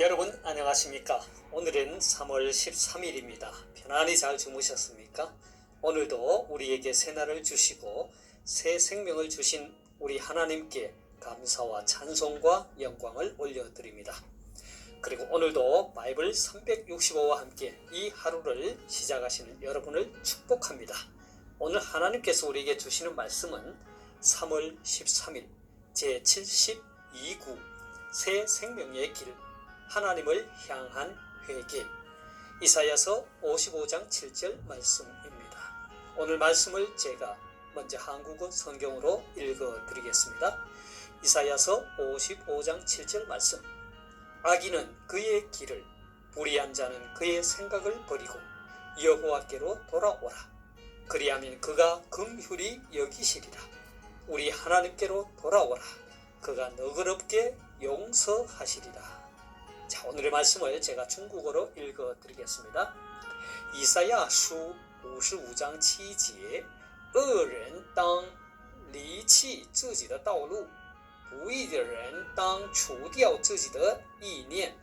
여러분 안녕하십니까? 오늘은 3월 13일입니다. 편안히 잘 주무셨습니까? 오늘도 우리에게 새날을 주시고 새 생명을 주신 우리 하나님께 감사와 찬송과 영광을 올려드립니다. 그리고 오늘도 바이블 365와 함께 이 하루를 시작하시는 여러분을 축복합니다. 오늘 하나님께서 우리에게 주시는 말씀은 3월 13일 제72구 새 생명의 길 하나님을 향한 회개. 이사야서 55장 7절 말씀입니다. 오늘 말씀을 제가 먼저 한국어 성경으로 읽어 드리겠습니다. 이사야서 55장 7절 말씀. 악인은 그의 길을 불의한 자는 그의 생각을 버리고 여호와께로 돌아오라. 그리하면 그가 긍휼히 여기시리라. 우리 하나님께로 돌아오라. 그가 너그럽게 용서하시리라 자, 오늘의 말씀을 제가 중국어로 읽어 드리겠습니다. 이사야 수 55장 7节恶人当离弃自己的道路不义的人当除掉自己的意念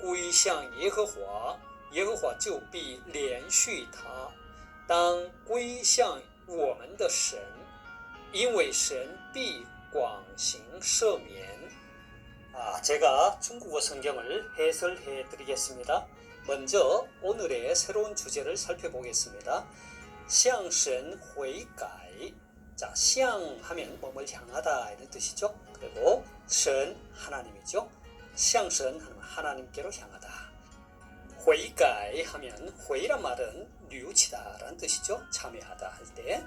归向耶和华耶和华就必连续他当归向我们的神因为神必广行赦免 아, 아, 제가 중국어 성경을 해설해 드리겠습니다. 먼저 오늘의 새로운 주제를 살펴보겠습니다. 시앙신 회이가이 자, 시앙 하면 몸을 향하다 이런 뜻이죠. 그리고 신 하나님이죠. 시앙신 하나님께로 향하다. 회이가이 하면 회이란 말은 뉘우치다라는 뜻이죠. 참여하다 할 때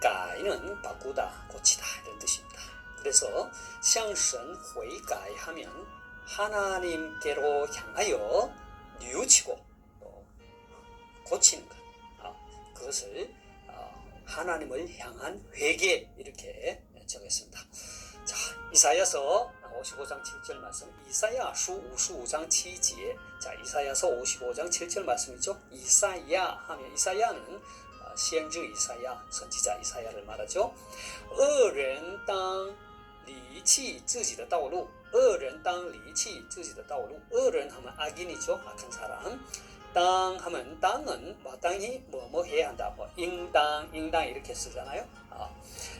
가이는 바꾸다, 고치다 이런 뜻입니다. 그래서 샹슨 회가이 하면 하나님께로 향하여 뉘우치고 어, 고치는 것 아, 그것을 아, 하나님을 향한 회개 이렇게 적었습니다. 자, 이사야서 55장 7절 말씀, 이사야 수 55장 7제. 자, 이사야서 55장 7절 말씀이죠. 이사야 하면 이사야는 어, 시행주 이사야, 선지자 이사야를 말하죠. 어렌땅 离弃自己的道路，恶人当离弃自己的道路。恶人 하면 악인이죠, 악한 사람. 땅 하면 땅은 마땅히 뭐뭐 해야 한다. 뭐 인당, 인당 이렇게 쓰잖아요. 아,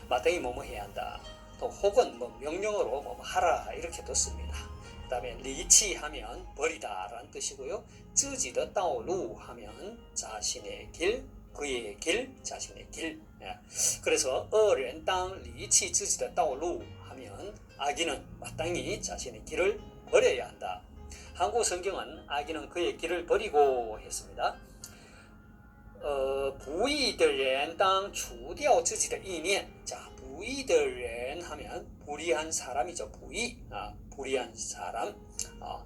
마땅히 뭐뭐 해야 한다. 또 혹은 뭐 명령어로 뭐뭐 하라 이렇게도 씁니다. 그다음에 리치 하면 버리다라는 뜻이고요. 自己的道路 하면 자신의 길, 그의 길, 자신의 길. 예. 그래서 恶人当离弃自己的道路 하면 악인은 마땅히 자신의 길을 버려야 한다. 한국 성경은 악인은 그의 길을 버리고 했습니다. 어, 不义的人当除掉自己的意念. 자, 不义的人 하면 불의한 사람이죠. 불의, 아, 불의한 사람. 아,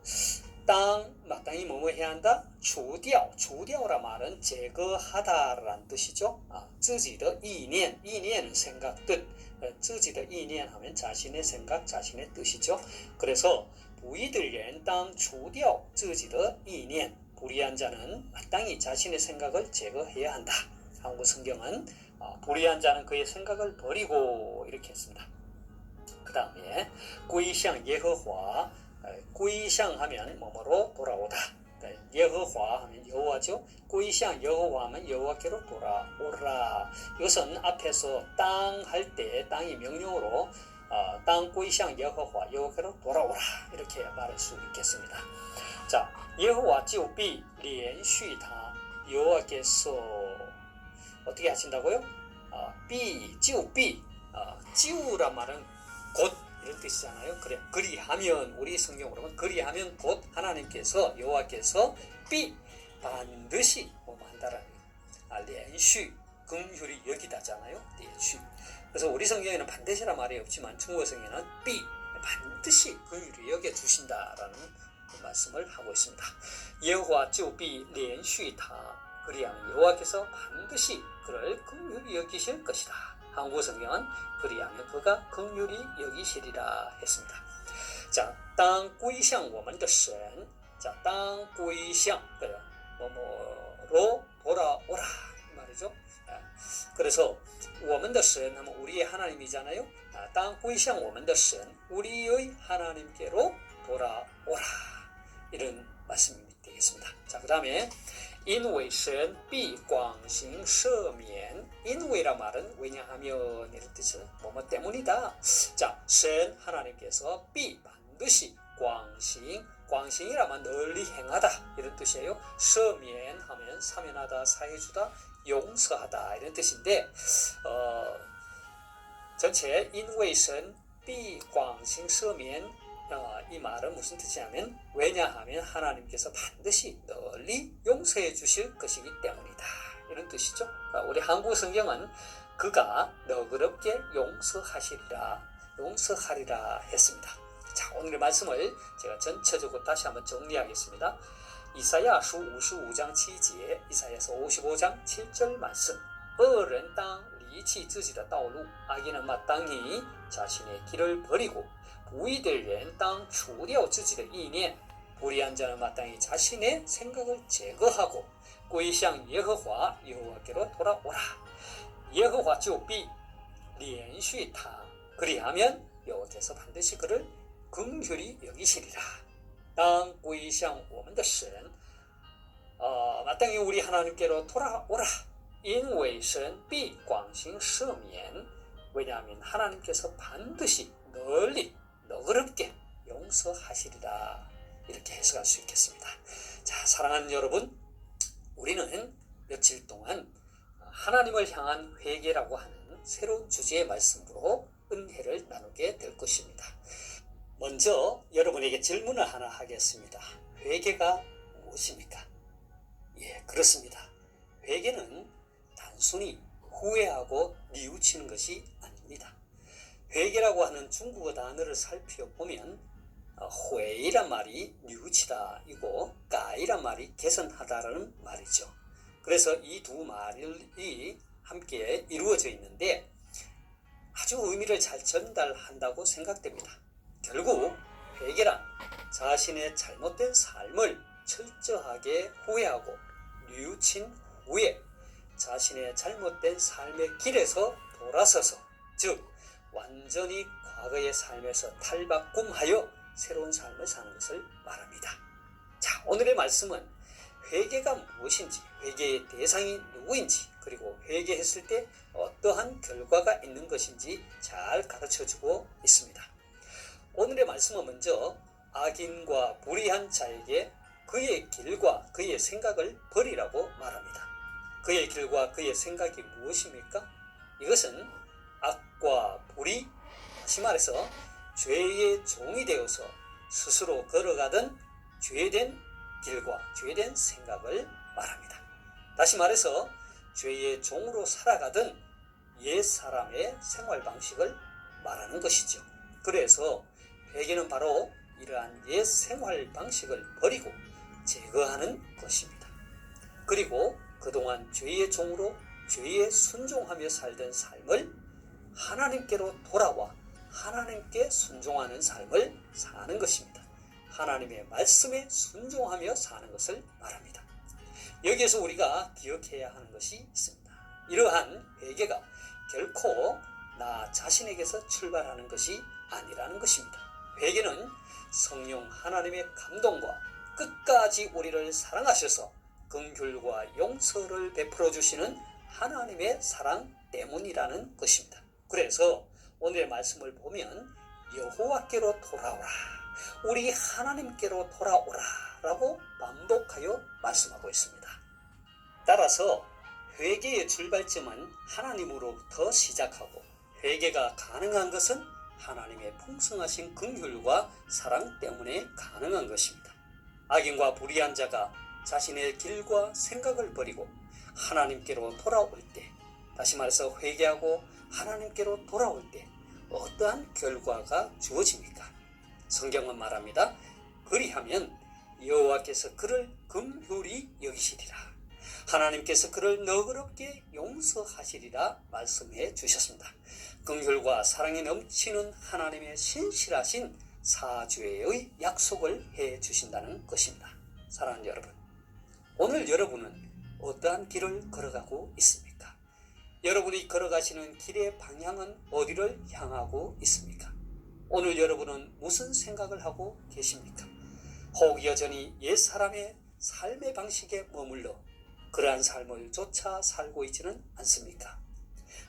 땅 마땅히 뭐뭐 해야 한다? 除掉, 除掉라 말은 제거하다라는 뜻이죠. 아, 自己的意念, 意念은 생각, 뜻. 自己的意念 하면 자신의 생각, 자신의 뜻이죠. 그래서 不义的人当除掉自己的意念. 불의한 자는 마땅히 자신의 생각을 제거해야 한다. 한국 성경은 어, 불의한 자는 그의 생각을 버리고 이렇게 했습니다. 그 다음에 归向 예허화 归向 하면 뭐뭐로 돌아오다. 네, 예허화 하면 여호와죠. 归向 여호와 하면 여호와께로 돌아오라. 이것은 앞에서 땅 할 때 땅이 명령어로 어, 땅 归向 여호와 여호와께로 돌아오라 이렇게 말할 수 있겠습니다. 자, 여호와 就必连续他 여호와께서 어떻게 하신다고요? 어, 必 就必 어, 就란 말은 곧 이런 뜻이잖아요. 그래 그리하면 우리 성경으로는 그리하면 곧 하나님께서 여호와께서 삐 반드시 뭐 한다라는 알리엔슈 긍휼이 여기다잖아요. 리엔슈. 그래서 우리 성경에는 반드시란 말이 없지만 중국 성경에는 삐 반드시 긍휼이 여겨 주신다라는 그 말씀을 하고 있습니다. 여호와 주비 렌슈타 그리하면 여호와께서 반드시 그를 긍휼히 여기실 것이다. 한국 성경은 그리하면 그가 긍휼히 여기시리라 했습니다. 자, 当归向我们的神. 자, 当归向 그래 뭐뭐로 돌아오라 이 말이죠. 예. 그래서 我们的神 하면 우리의 하나님이잖아요. 아, 当归向我们的神 우리의 하나님께로 돌아오라. 이렇게 이런 말씀이 되겠습니다. 자, 그 다음에 因为神必广行赦免. 因为란 말은 왜냐하면 이런 뜻이죠. 뭐뭐 때문이다. 자, 신 하나님께서 비 반드시 광신 광신이라면 널리 행하다 이런 뜻이에요. 赦免하면 사면하다, 사해주다, 용서하다 이런 뜻인데 어, 전체 因为神必广行赦免 아, 이 말은 무슨 뜻이냐면 왜냐하면 하나님께서 반드시 널리 용서해 주실 것이기 때문이다. 이런 뜻이죠. 그러니까 우리 한국 성경은 그가 너그럽게 용서하시리라, 용서하리라 했습니다. 자, 오늘의 말씀을 제가 전체적으로 다시 한번 정리하겠습니다. 이사야수 55장 7제, 이사야서 55장 7절 말씀. 어른 땅 리치 지의道路 악인은 마땅히 자신의 길을 버리고 부의될人当除掉自己的意念 불의한 자는 마땅히 자신의 생각을 제거하고 归向耶和华 여호와께로 돌아오라 여호와 就必连续他 그리하면 여호와께서 반드시 그를 긍휼히 여기시리라 땅 归向我们的神 어, 마땅히 우리 하나님께로 돌아오라 因为神必广行赦免 왜냐하면 하나님께서 반드시 널리 너그럽게 용서하시리라 이렇게 해석할 수 있겠습니다. 자, 사랑하는 여러분, 우리는 며칠 동안 하나님을 향한 회개라고 하는 새로운 주제의 말씀으로 은혜를 나누게 될 것입니다. 먼저 여러분에게 질문을 하나 하겠습니다. 회개가 무엇입니까? 예, 그렇습니다. 회개는 단순히 후회하고 뉘우치는 것이 아닙니다. 회개라고 하는 중국어 단어를 살펴보면 어, 회이란 말이 뉘우치다이고 까이란 말이 개선하다라는 말이죠. 그래서 이 두 말이 함께 이루어져 있는데 아주 의미를 잘 전달한다고 생각됩니다. 결국 회개란 자신의 잘못된 삶을 철저하게 후회하고 뉘우친 후에 자신의 잘못된 삶의 길에서 돌아서서 즉 완전히 과거의 삶에서 탈바꿈하여 새로운 삶을 사는 것을 말합니다. 자, 오늘의 말씀은 회개가 무엇인지, 회개의 대상이 누구인지, 그리고 회개했을 때 어떠한 결과가 있는 것인지 잘 가르쳐 주고 있습니다. 오늘의 말씀은 먼저 악인과 불의한 자에게 그의 길과 그의 생각을 버리라고 말합니다. 그의 길과 그의 생각이 무엇입니까? 이것은 악과 불의, 다시 말해서 죄의 종이 되어서 스스로 걸어가던 죄된 길과 죄된 생각을 말합니다. 다시 말해서 죄의 종으로 살아가던 옛 사람의 생활 방식을 말하는 것이죠. 그래서 회개는 바로 이러한 옛 생활 방식을 버리고 제거하는 것입니다. 그리고 그동안 죄의 종으로 죄에 순종하며 살던 삶을 하나님께로 돌아와 하나님께 순종하는 삶을 사는 것입니다. 하나님의 말씀에 순종하며 사는 것을 말합니다. 여기에서 우리가 기억해야 하는 것이 있습니다. 이러한 회개가 결코 나 자신에게서 출발하는 것이 아니라는 것입니다. 회개는 성령 하나님의 감동과 끝까지 우리를 사랑하셔서 긍휼과 용서를 베풀어 주시는 하나님의 사랑 때문이라는 것입니다. 그래서 오늘의 말씀을 보면 여호와께로 돌아오라. 우리 하나님께로 돌아오라. 라고 반복하여 말씀하고 있습니다. 따라서 회개의 출발점은 하나님으로부터 시작하고 회개가 가능한 것은 하나님의 풍성하신 긍휼과 사랑 때문에 가능한 것입니다. 악인과 불의한 자가 자신의 길과 생각을 버리고 하나님께로 돌아올 때 다시 말해서 회개하고 하나님께로 돌아올 때 어떠한 결과가 주어집니까? 성경은 말합니다. 그리하면 여호와께서 그를 긍휼히 여기시리라. 하나님께서 그를 너그럽게 용서하시리라 말씀해 주셨습니다. 긍휼과 사랑이 넘치는 하나님의 신실하신 사죄의 약속을 해 주신다는 것입니다. 사랑하는 여러분, 오늘 여러분은 어떠한 길을 걸어가고 있습니까? 여러분이 걸어가시는 길의 방향은 어디를 향하고 있습니까? 오늘 여러분은 무슨 생각을 하고 계십니까? 혹 여전히 옛 사람의 삶의 방식에 머물러 그러한 삶을 쫓아 살고 있지는 않습니까?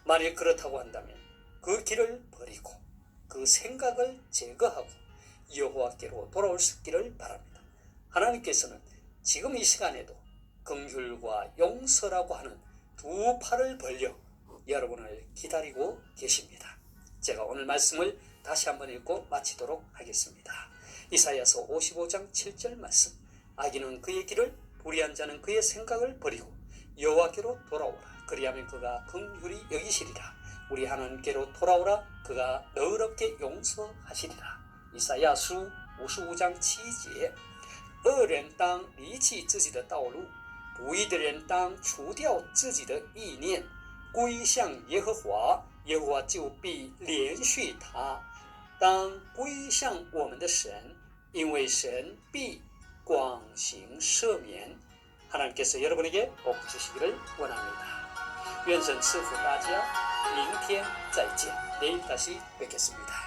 만일 그렇다고 한다면 그 길을 버리고 그 생각을 제거하고 여호와께로 돌아올 수 있기를 바랍니다. 하나님께서는 지금 이 시간에도 긍휼과 용서라고 하는 두 팔을 벌려 여러분을 기다리고 계십니다. 제가 오늘 말씀을 다시 한번 읽고 마치도록 하겠습니다. 이사야서 55장 7절 말씀. 악인은 그의 길을 불의한 자는 그의 생각을 버리고 여호와께로 돌아오라. 그리하면 그가 긍휼히 여기시리라. 우리 하나님께로 돌아오라. 그가 너그럽게 용서하시리라. 이사야수 55장 7节恶人当离弃自己的道路， 不义的人当除掉自己的意念，归向耶和华，耶和华就必连续他。当归向我们的神，因为神必广行赦免。 하나님께서 여러분에게 복 주시기를 원합니다.愿神赐福大家，明天再见，내일 다시 뵙겠습니다.